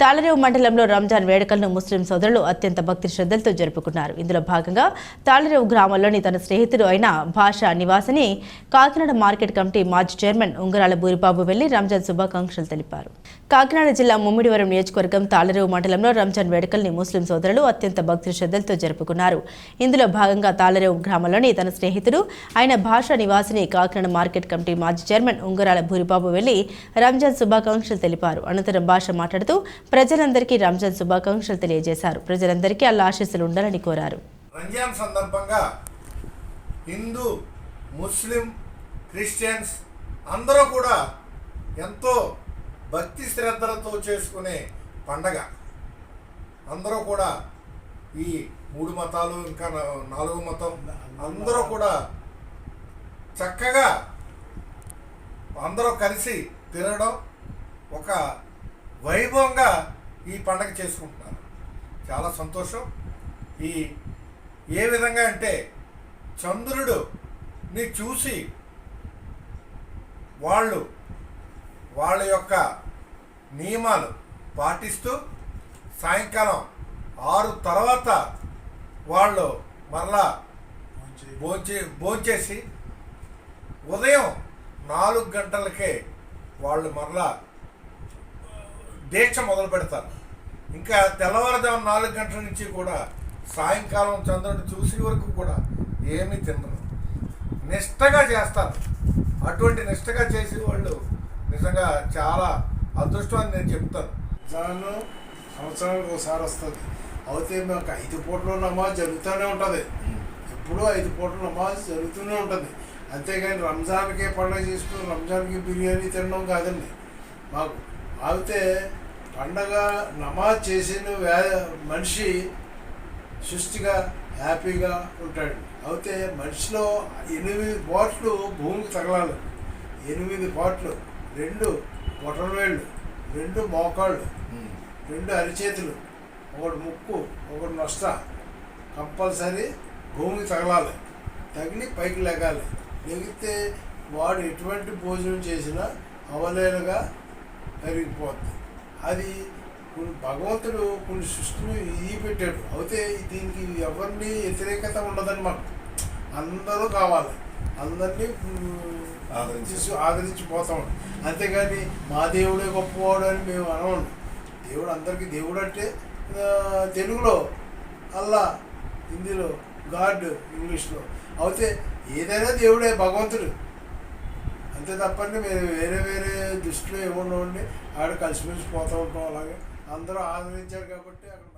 తాళరేవు మండలంలో రంజాన్ వేడుకలను ముస్లిం సోదరులు అత్యంత భక్తి శ్రద్ధలతో జరుపుకున్నారు. ఇందులో భాగంగా తాళరేవు గ్రామంలోని తన స్నేహితుడు అయిన భాషా నివాసిని కాకినాడ మార్కెట్ కమిటీ మాజీ చైర్మన్ ఉంగరాల బూరిబాబు వెళ్ళి రంజాన్ శుభాకాంక్షలు తెలిపారు. కాకినాడ జిల్లా ముమ్మిడివరం నియోజకవర్గం తాళరేవు మండలంలో రంజాన్ వేడుకల్ని ముస్లిం సోదరులు అత్యంత భక్తి శ్రద్ధలతో జరుపుకున్నారు. ఇందులో భాగంగా తాళరేవు గ్రామంలోని తన స్నేహితుడు ఆయన భాషా నివాసిని కాకినాడ మార్కెట్ కమిటీ మాజీ చైర్మన్ ఉంగరాల బూరిబాబు వెళ్ళి రంజాన్ శుభాకాంక్షలు తెలిపారు. అనంతరం భాష మాట్లాడుతూ ప్రజలందరికీ రంజాన్ శుభాకాంక్షలు తెలియజేశారు. ప్రజలందరికీ అల్లా ఆశీస్సులు ఉండాలని కోరారు. రంజాన్ సందర్భంగా హిందూ ముస్లిం క్రిస్టియన్స్ అందరూ కూడా ఎంతో భక్తి శ్రద్ధలతో చేసుకునే పండగ. అందరూ కూడా ఈ మూడు మతాలు ఇంకా నాలుగు మతం అందరూ కూడా చక్కగా అందరూ కలిసి తినడం ఒక వైభవంగా ఈ పండగ చేసుకుంటున్నారు. చాలా సంతోషం. ఈ ఏ విధంగా అంటే చంద్రుడు ని చూసి వాళ్ళు వాళ్ళ యొక్క నియమాలు పాటిస్తూ సాయంకాలం ఆరు తర్వాత వాళ్ళు మరలా భోంచే భోంచేసి ఉదయం నాలుగు గంటలకే వాళ్ళు మరలా దీక్ష మొదలు పెడతారు. ఇంకా తెల్లవారుజాము నాలుగు గంటల నుంచి కూడా సాయంకాలం చంద్రుడిని చూసే వరకు కూడా ఏమీ తినరు. నిష్టగా చేస్తారు. అటువంటి నిష్టగా చేసే వాళ్ళు నిజంగా చాలా అదృష్టం అని నేను చెప్తాను. రంజాను సంవత్సరానికి ఒకసారి వస్తుంది. అయితే మాకు ఐదు పూటలు నమాజ్ జరుగుతూనే ఉంటుంది. ఎప్పుడూ ఐదు పూటలు నమాజ్ జరుగుతూనే ఉంటుంది. అంతేగాని రంజాన్కే పండుగ చేసుకుని రంజాన్కి బిర్యానీ తినడం కాదండి. మాకు అయితే పండగ నమాజ్ చేసిన మనిషి సుష్టిగా హ్యాపీగా ఉంటాడు. అయితే మనిషిలో ఎనిమిది పాట్లు భూమికి తగలాలి. ఎనిమిది పాట్లు రెండు బొటనవేళ్ళు. రెండు మోకాళ్ళు. రెండు అరిచేతులు. ఒకటి ముక్కు ఒకటి నష్ట కంపల్సరీ భూమికి తగలాలి. తగిలి పైకి లెగాలి. లెగితే వాడు ఎటువంటి భోజనం చేసినా అవలేలుగా కరిగిపోద్ది అది భగవంతుడు కొన్ని సృష్టిని ఈ పెట్టాడు. అయితే దీనికి ఎవరిని వ్యతిరేకత ఉండదని మాకు అందరూ కావాలి. అందరినీ ఆదరించి. ఆదరించిపోతాం. అంతేగాని మా దేవుడే గొప్పవాడు అని మేము అనవండి దేవుడు అందరికీ దేవుడు అంటే తెలుగులో అల్లా హిందీలో గాడ్ ఇంగ్లీష్లో. అయితే ఏదైనా దేవుడే భగవంతుడు. అంతే తప్పండి మేము వేరే వేరే దృష్టిలో ఏముండవండి. ఆడ కలిసిమెలిసి పోతూ ఉంటాం అలాగే. అందరూ ఆదరించారు కాబట్టి అక్కడ